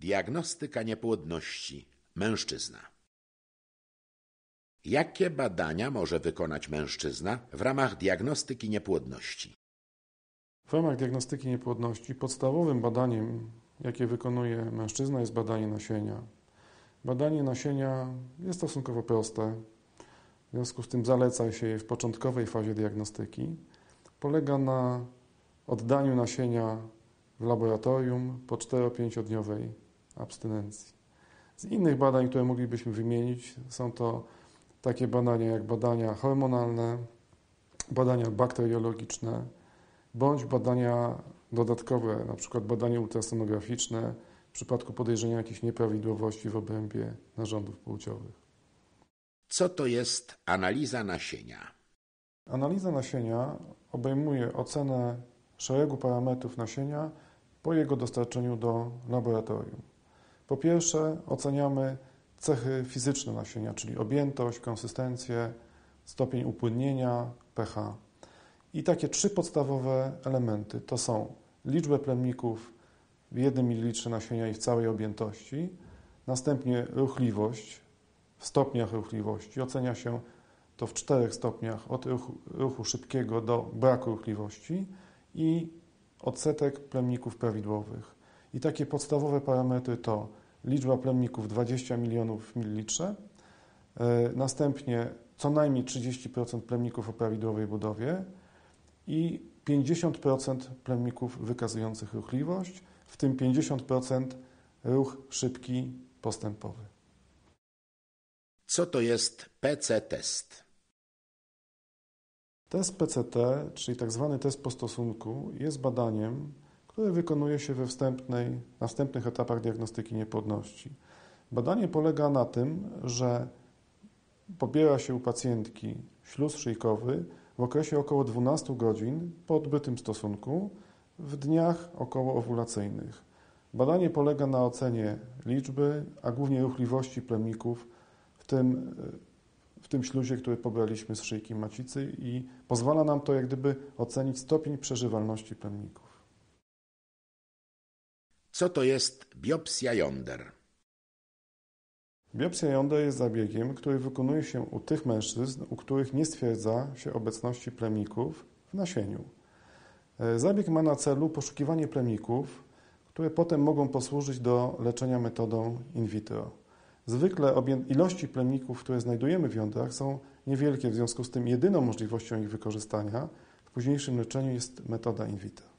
Diagnostyka niepłodności mężczyzna. Jakie badania może wykonać mężczyzna w ramach diagnostyki niepłodności? W ramach diagnostyki niepłodności podstawowym badaniem, jakie wykonuje mężczyzna, jest badanie nasienia. Badanie nasienia jest stosunkowo proste, w związku z tym zaleca się je w początkowej fazie diagnostyki. Polega na oddaniu nasienia w laboratorium po 4-5-dniowej abstynencji. Z innych badań, które moglibyśmy wymienić, są to takie badania jak badania hormonalne, badania bakteriologiczne, bądź badania dodatkowe, na przykład badanie ultrasonograficzne w przypadku podejrzenia jakichś nieprawidłowości w obrębie narządów płciowych. Co to jest analiza nasienia? Analiza nasienia obejmuje ocenę szeregu parametrów nasienia po jego dostarczeniu do laboratorium. Po pierwsze, oceniamy cechy fizyczne nasienia, czyli objętość, konsystencję, stopień upłynnienia, pH. I takie trzy podstawowe elementy to są liczbę plemników w 1 ml nasienia i w całej objętości, następnie ruchliwość w stopniach ruchliwości. Ocenia się to w czterech stopniach od ruchu, ruchu szybkiego do braku ruchliwości i odsetek plemników prawidłowych. I takie podstawowe parametry to liczba plemników 20 milionów w mililitrze, e, następnie co najmniej 30% plemników o prawidłowej budowie i 50% plemników wykazujących ruchliwość, w tym 50% ruch szybki postępowy. Co to jest PC test? PCT, czyli tak zwany test postosunku, jest badaniem, które wykonuje się we wstępnej, na wstępnych etapach diagnostyki niepłodności. Badanie polega na tym, że pobiera się u pacjentki śluz szyjkowy w okresie około 12 godzin po odbytym stosunku w dniach około owulacyjnych. Badanie polega na ocenie liczby, a głównie ruchliwości plemników w tym, w tym śluzie, który pobraliśmy z szyjki macicy i pozwala nam to jak gdyby ocenić stopień przeżywalności plemników. Co to jest biopsja jąder? Biopsja jąder jest zabiegiem, który wykonuje się u tych mężczyzn, u których nie stwierdza się obecności plemników w nasieniu. E, zabieg ma na celu poszukiwanie plemników, które potem mogą posłużyć do leczenia metodą in vitro. Zwykle ilości plemników, które znajdujemy w jądrach są niewielkie, w związku z tym jedyną możliwością ich wykorzystania w późniejszym leczeniu jest metoda in vitro.